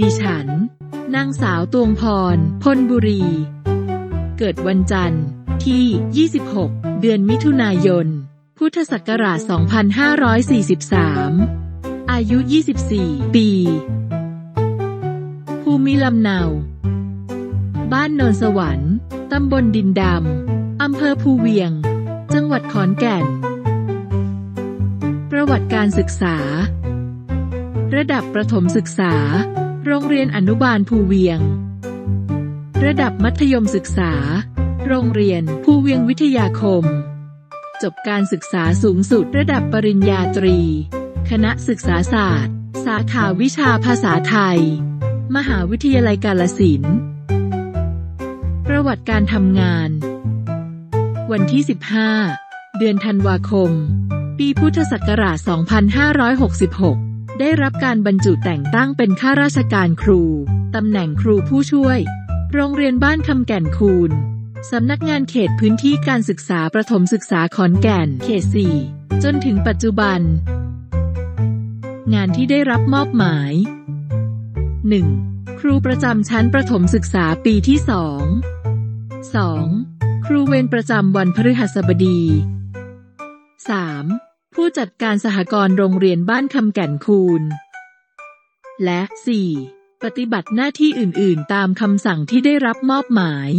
ดิฉัน นางสาวตวงพร พลบุรี เกิดวันจันทร์ ที่ 26 เดือนมิถุนายน พุทธศักราช 2543 อายุ 24 ปี ภูมิลำเนา บ้านโนนสวรรค์ ตำบลดินดำ อำเภอภูเวียง จังหวัดขอนแก่น ประวัติการศึกษาระดับประถมศึกษา โรงเรียนอนุบาลภูเวียง ระดับมัธยมศึกษา โรงเรียนภูเวียงวิทยาคม จบการศึกษาสูงสุดระดับปริญญาตรี คณะศึกษาศาสตร์ สาขาวิชาภาษาไทย มหาวิทยาลัยกาลสินประวัติการทำงาน วันที่ 15 เดือนธันวาคม ปีพุทธศักราช 2566 ได้รับการบรรจุแต่งตั้งเป็นข้าราชการครู ตำแหน่งครูผู้ช่วย โรงเรียนบ้านคำแก่นคูนสำนักงานเขตพื้นที่การศึกษาประถมศึกษาขอนแก่น เขต 4 จนถึงปัจจุบัน งานที่ได้รับมอบหมาย 1. ครูประจำชั้นประถมศึกษาปีที่ 2 2. ครูเวรประจำวันพฤหัสบดี 3. ผู้จัดการสหกรณ์โรงเรียนบ้านคำแก่นคูนและ 4. ปฏิบัติหน้าที่อื่น ๆ ตามคำสั่งที่ได้รับมอบหมาย